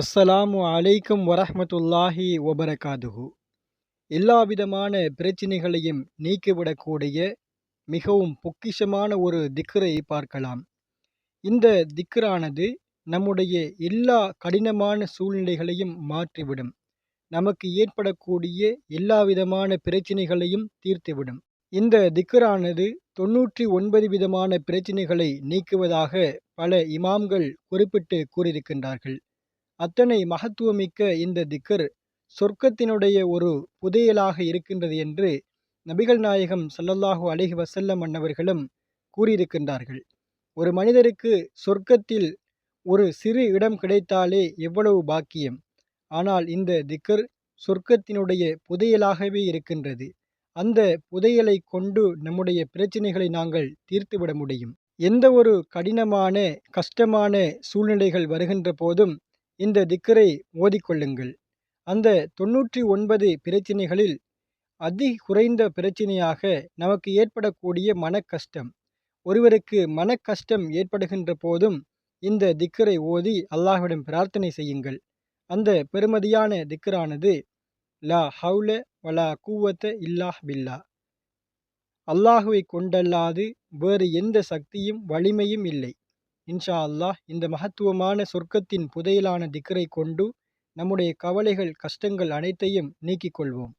அஸ்ஸலாமு அலைக்கும் வரஹமத்துல்லாஹி வபரகாதுஹு. எல்லா விதமான பிரச்சினைகளையும் நீக்கிவிடக்கூடிய மிகவும் பொக்கிஷமான ஒரு திக்கரை பார்க்கலாம். இந்த திக்கரானது நம்முடைய எல்லா கடினமான சூழ்நிலைகளையும் மாற்றிவிடும். நமக்கு ஏற்படக்கூடிய எல்லா விதமான பிரச்சினைகளையும் தீர்த்துவிடும். இந்த திக்கரானது தொன்னூற்றி ஒன்பது விதமான பிரச்சினைகளை நீக்குவதாக பல இமாம்கள் குறிப்பிட்டு கூறியிருக்கின்றார்கள். அத்தனை மகத்துவமிக்க இந்த திக்கர் சொர்க்கத்தினுடைய ஒரு புதையலாக இருக்கின்றது என்று நபிகள் நாயகம் ஸல்லல்லாஹு அலிஹி வசல்லம் அன்னவர்களும் கூறியிருக்கின்றார்கள். ஒரு மனிதருக்கு சொர்க்கத்தில் ஒரு சிறு இடம் கிடைத்தாலே எவ்வளவு பாக்கியம். ஆனால் இந்த திக்கர் சொர்க்கத்தினுடைய புதையலாகவே இருக்கின்றது. அந்த புதையலை கொண்டு நம்முடைய பிரச்சனைகளை நாங்கள் தீர்த்துவிட முடியும். எந்த ஒரு கடினமான கஷ்டமான சூழ்நிலைகள் வருகின்ற போதும் இந்த திக்கரை ஓதிக்கொள்ளுங்கள் அந்த தொன்னூற்றி ஒன்பது பிரச்சினைகளில் அதி குறைந்த பிரச்சனையாக நமக்கு ஏற்படக்கூடிய மன கஷ்டம் ஒருவருக்கு மன கஷ்டம் ஏற்படுகின்ற போதும் இந்த திக்கரை ஓதி அல்லாஹ்விடம் பிரார்த்தனை செய்யுங்கள். அந்த பெருமதியான திக்கரானது லா ஹவுல வலா கூவத்த இல்லாஹ் பில்லா. அல்லாஹுவை கொண்டல்லாது வேறு எந்த சக்தியும் வலிமையும் இல்லை. இன்ஷா அல்லாஹ் இந்த மகத்துவமான சொர்க்கத்தின் புதையலான திக்கரை கொண்டு நம்முடைய கவலைகள் கஷ்டங்கள் அனைத்தையும் நீக்கிக் கொள்வோம்.